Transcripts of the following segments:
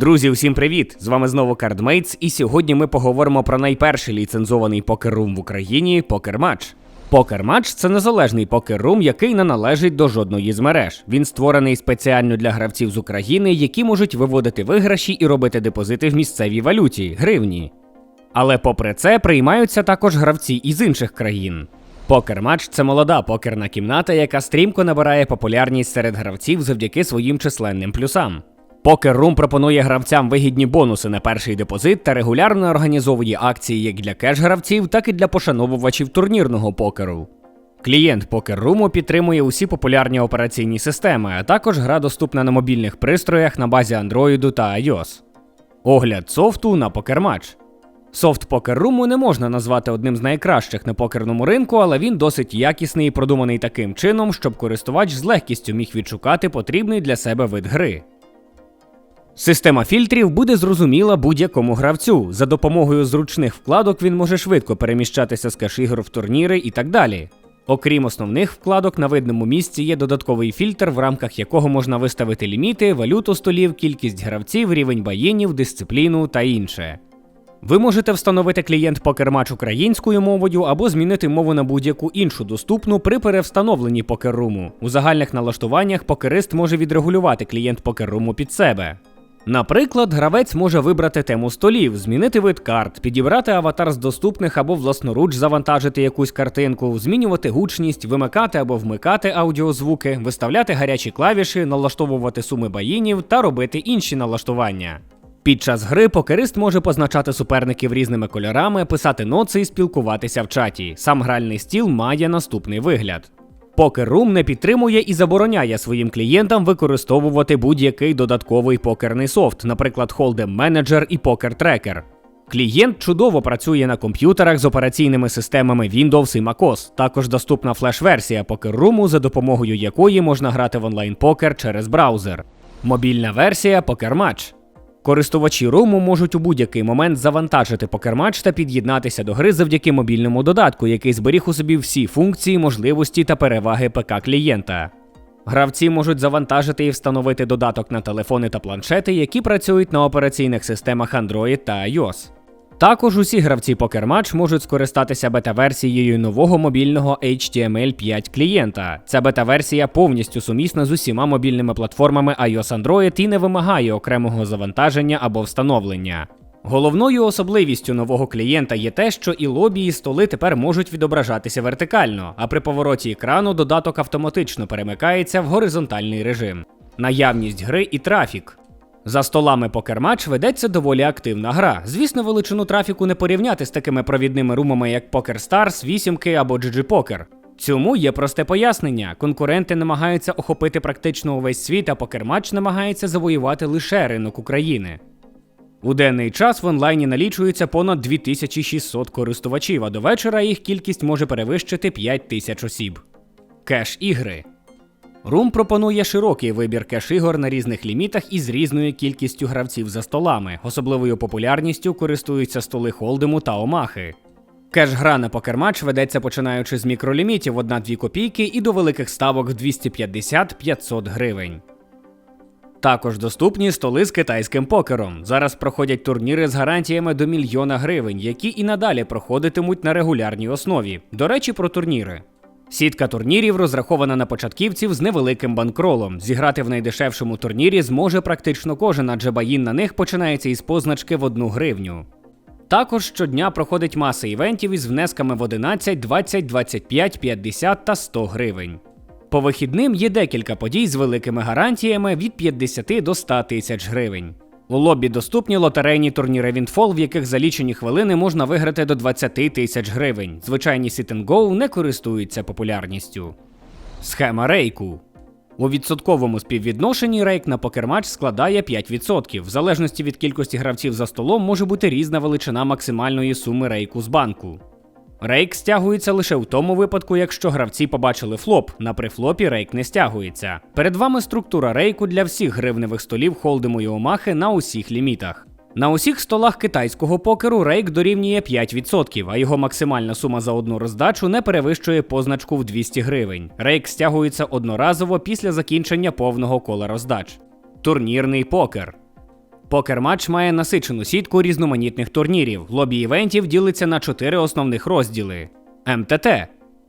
Друзі, усім привіт! З вами знову CardMates, і сьогодні ми поговоримо про найперший ліцензований покер-рум в Україні покер-матч. Покер-матч це незалежний покер-рум, який не належить до жодної з мереж. Він створений спеціально для гравців з України, які можуть виводити виграші і робити депозити в місцевій валюті гривні. Але попри це приймаються також гравці із інших країн. Покер-матч це молода покерна кімната, яка стрімко набирає популярність серед гравців завдяки своїм численним плюсам. Покер-рум пропонує гравцям вигідні бонуси на перший депозит та регулярно організовує акції як для кеш-гравців, так і для пошановувачів турнірного покеру. Клієнт покер-руму підтримує усі популярні операційні системи, а також гра доступна на мобільних пристроях на базі Android та iOS. Огляд софту на покер-матч. Софт покер-руму не можна назвати одним з найкращих на покерному ринку, але він досить якісний і продуманий таким чином, щоб користувач з легкістю міг відшукати потрібний для себе вид гри. Система фільтрів буде зрозуміла будь-якому гравцю. За допомогою зручних вкладок він може швидко переміщатися з кеш-ігор в турніри і так далі. Окрім основних вкладок, на видному місці є додатковий фільтр, в рамках якого можна виставити ліміти, валюту столів, кількість гравців, рівень баєнів, дисципліну та інше. Ви можете встановити клієнт покермач українською мовою або змінити мову на будь-яку іншу доступну при перевстановленні покерруму. У загальних налаштуваннях покерист може відрегулювати клієнт покерруму під себе. Наприклад, гравець може вибрати тему столів, змінити вид карт, підібрати аватар з доступних або власноруч завантажити якусь картинку, змінювати гучність, вимикати або вмикати аудіозвуки, виставляти гарячі клавіші, налаштовувати суми баїнів та робити інші налаштування. Під час гри покерист може позначати суперників різними кольорами, писати ноци і спілкуватися в чаті. Сам гральний стіл має наступний вигляд. Покер-рум не підтримує і забороняє своїм клієнтам використовувати будь-який додатковий покерний софт, наприклад, Hold'em Manager і Poker Tracker. Клієнт чудово працює на комп'ютерах з операційними системами Windows і MacOS. Також доступна флеш-версія покер-руму, за допомогою якої можна грати в онлайн-покер через браузер. Мобільна версія Poker Match. Користувачі руму можуть у будь-який момент завантажити покермач та під'єднатися до гри завдяки мобільному додатку, який зберіг у собі всі функції, можливості та переваги ПК клієнта. Гравці можуть завантажити і встановити додаток на телефони та планшети, які працюють на операційних системах Android та iOS. Також усі гравці PokerMatch можуть скористатися бета-версією нового мобільного HTML5 клієнта. Ця бета-версія повністю сумісна з усіма мобільними платформами iOS Android і не вимагає окремого завантаження або встановлення. Головною особливістю нового клієнта є те, що і лобі, і столи тепер можуть відображатися вертикально, а при повороті екрану додаток автоматично перемикається в горизонтальний режим. Наявність гри і трафік. За столами покермач ведеться доволі активна гра. Звісно, величину трафіку не порівняти з такими провідними румами, як PokerStars, 8 або GG Poker. Цьому є просте пояснення: конкуренти намагаються охопити практично увесь світ, а покермач намагається завоювати лише ринок України. У денний час в онлайні налічується понад 2600 користувачів, а до вечора їх кількість може перевищити 5000 осіб. Кеш ігри. Рум пропонує широкий вибір кеш-ігор на різних лімітах і з різною кількістю гравців за столами. Особливою популярністю користуються столи холдему та омахи. Кеш-гра на покермач ведеться починаючи з мікролімітів 1-2 копійки і до великих ставок в 250-500 гривень. Також доступні столи з китайським покером. Зараз проходять турніри з гарантіями до мільйона гривень, які і надалі проходитимуть на регулярній основі. До речі, про турніри. Сітка турнірів розрахована на початківців з невеликим банкролом. Зіграти в найдешевшому турнірі зможе практично кожен, адже баїн на них починається із позначки в одну гривню. Також щодня проходить маса івентів із внесками в 11, 20, 25, 50 та 100 гривень. По вихідним є декілька подій з великими гарантіями від 50 до 100 тисяч гривень. У лобі доступні лотерейні турніри Віндфол, в яких за лічені хвилини можна виграти до 20 тисяч гривень. Звичайні sit-and-go не користуються популярністю. Схема рейку. У відсотковому співвідношенні рейк на покермач складає 5%. В залежності від кількості гравців за столом може бути різна величина максимальної суми рейку з банку. Рейк стягується лише в тому випадку, якщо гравці побачили флоп. На прифлопі рейк не стягується. Перед вами структура рейку для всіх гривневих столів холдему і омахи на усіх лімітах. На усіх столах китайського покеру рейк дорівнює 5%, а його максимальна сума за одну роздачу не перевищує позначку в 200 гривень. Рейк стягується одноразово після закінчення повного кола роздач. Турнірний покер. Покер-матч має насичену сітку різноманітних турнірів. Лобі івентів ділиться на чотири основних розділи: МТТ.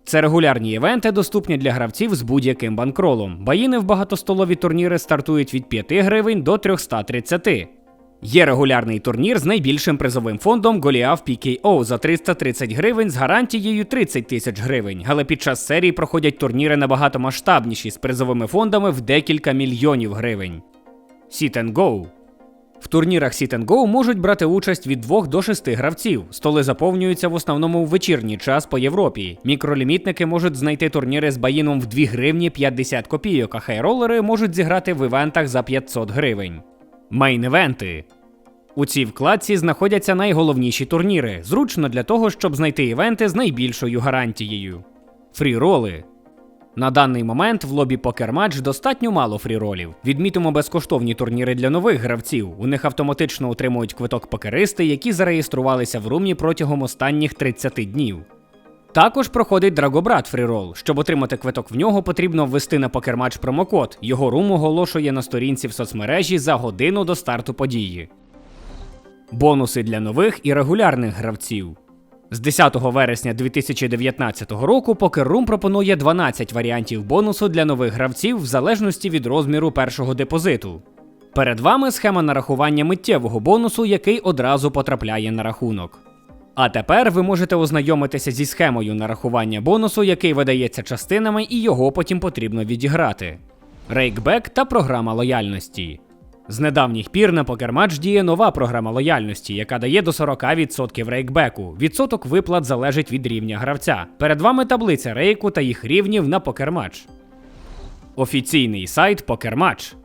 Це регулярні івенти, доступні для гравців з будь-яким банкролом. Баїни в багатостолові турніри стартують від 5 гривень до 330. Є регулярний турнір з найбільшим призовим фондом Голіаф PKO за 330 гривень з гарантією 30 тисяч гривень. Але під час серії проходять турніри набагато масштабніші з призовими фондами в декілька мільйонів гривень. Sit and Go в турнірах Sit and Go можуть брати участь від 2 до 6 гравців. Столи заповнюються в основному в вечірній час по Європі. Мікролімітники можуть знайти турніри з баїном в 2 гривні 50 копійок, а хайролери можуть зіграти в івентах за 500 гривень. Мейн-івенти. У цій вкладці знаходяться найголовніші турніри. Зручно для того, щоб знайти івенти з найбільшою гарантією. Фрі-роли. На даний момент в лобі Покерматч достатньо мало фріролів. Відмітимо безкоштовні турніри для нових гравців. У них автоматично отримують квиток покеристи, які зареєструвалися в румі протягом останніх 30 днів. Також проходить Драгобрат фрірол. Щоб отримати квиток в нього, потрібно ввести на покерматч промокод. Його рум оголошує на сторінці в соцмережі за годину до старту події. Бонуси для нових і регулярних гравців. З 10 вересня 2019 року Poker.Room пропонує 12 варіантів бонусу для нових гравців в залежності від розміру першого депозиту. Перед вами схема нарахування миттєвого бонусу, який одразу потрапляє на рахунок. А тепер ви можете ознайомитися зі схемою нарахування бонусу, який видається частинами, і його потім потрібно відіграти. Рейкбек та програма лояльності. З недавніх пір на PokerMatch діє нова програма лояльності, яка дає до 40% рейкбеку. Відсоток виплат залежить від рівня гравця. Перед вами таблиця рейку та їх рівнів на PokerMatch. Офіційний сайт PokerMatch.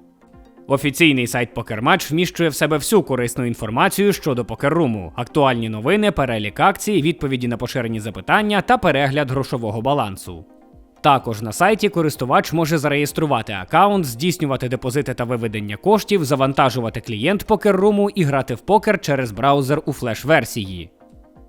Офіційний сайт PokerMatch вміщує в себе всю корисну інформацію щодо покерруму, актуальні новини, перелік акцій, відповіді на поширені запитання та перегляд грошового балансу. Також на сайті користувач може зареєструвати аккаунт, здійснювати депозити та виведення коштів, завантажувати клієнт покерруму і грати в покер через браузер у флеш-версії.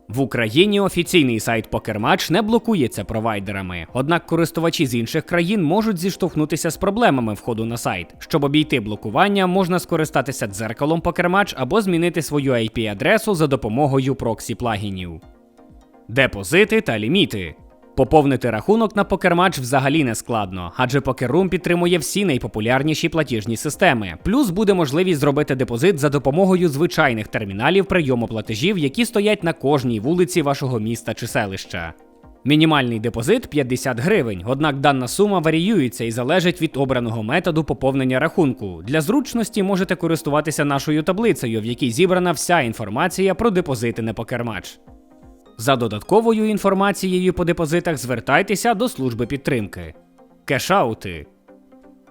В Україні офіційний сайт PokerMatch не блокується провайдерами, однак користувачі з інших країн можуть зіштовхнутися з проблемами входу на сайт. Щоб обійти блокування, можна скористатися дзеркалом PokerMatch або змінити свою IP-адресу за допомогою проксі плагінів. Депозити та ліміти. Поповнити рахунок на PokerMatch взагалі не складно, адже PokerRoom підтримує всі найпопулярніші платіжні системи. Плюс буде можливість зробити депозит за допомогою звичайних терміналів прийому платежів, які стоять на кожній вулиці вашого міста чи селища. Мінімальний депозит 50 гривень, однак дана сума варіюється і залежить від обраного методу поповнення рахунку. Для зручності можете користуватися нашою таблицею, в якій зібрана вся інформація про депозити на PokerMatch. За додатковою інформацією по депозитах звертайтеся до служби підтримки. Кешаути.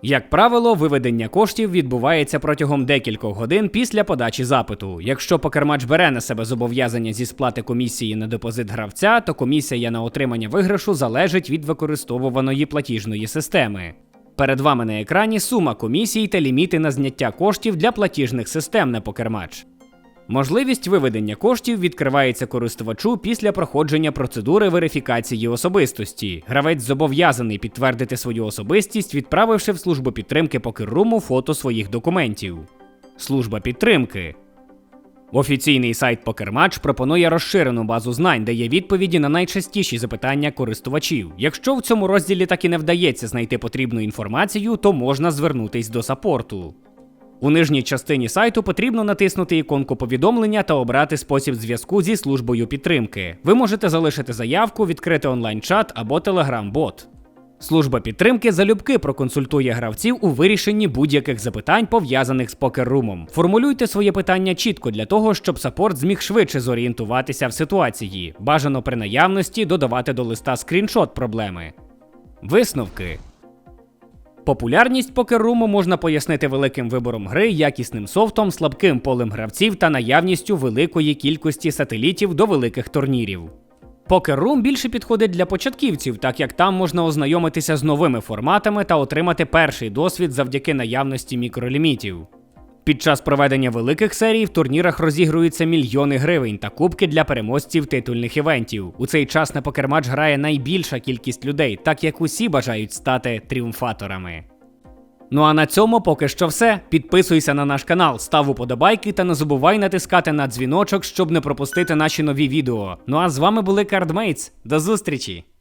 Як правило, виведення коштів відбувається протягом декількох годин після подачі запиту. Якщо покермач бере на себе зобов'язання зі сплати комісії на депозит гравця, то комісія на отримання виграшу залежить від використовуваної платіжної системи. Перед вами на екрані сума комісій та ліміти на зняття коштів для платіжних систем на покермач. Можливість виведення коштів відкривається користувачу після проходження процедури верифікації особистості. Гравець зобов'язаний підтвердити свою особистість, відправивши в службу підтримки покерруму фото своїх документів. Служба підтримки. Офіційний сайт PokerMatch пропонує розширену базу знань, де є відповіді на найчастіші запитання користувачів. Якщо в цьому розділі так і не вдається знайти потрібну інформацію, то можна звернутись до сапорту. У нижній частині сайту потрібно натиснути іконку повідомлення та обрати спосіб зв'язку зі службою підтримки. Ви можете залишити заявку, відкрити онлайн-чат або телеграм-бот. Служба підтримки залюбки проконсультує гравців у вирішенні будь-яких запитань, пов'язаних з покеррумом. Формулюйте своє питання чітко для того, щоб саппорт зміг швидше зорієнтуватися в ситуації. Бажано при наявності додавати до листа скріншот проблеми. Висновки. Популярність покеруму можна пояснити великим вибором гри, якісним софтом, слабким полем гравців та наявністю великої кількості сателітів до великих турнірів. Покеррум більше підходить для початківців, так як там можна ознайомитися з новими форматами та отримати перший досвід завдяки наявності мікролімітів. Під час проведення великих серій в турнірах розігруються мільйони гривень та кубки для переможців титульних івентів. У цей час на покерматч грає найбільша кількість людей, так як усі бажають стати тріумфаторами. Ну а на цьому поки що все. Підписуйся на наш канал, став уподобайки та не забувай натискати на дзвіночок, щоб не пропустити наші нові відео. Ну а з вами були Кардмейтс. До зустрічі!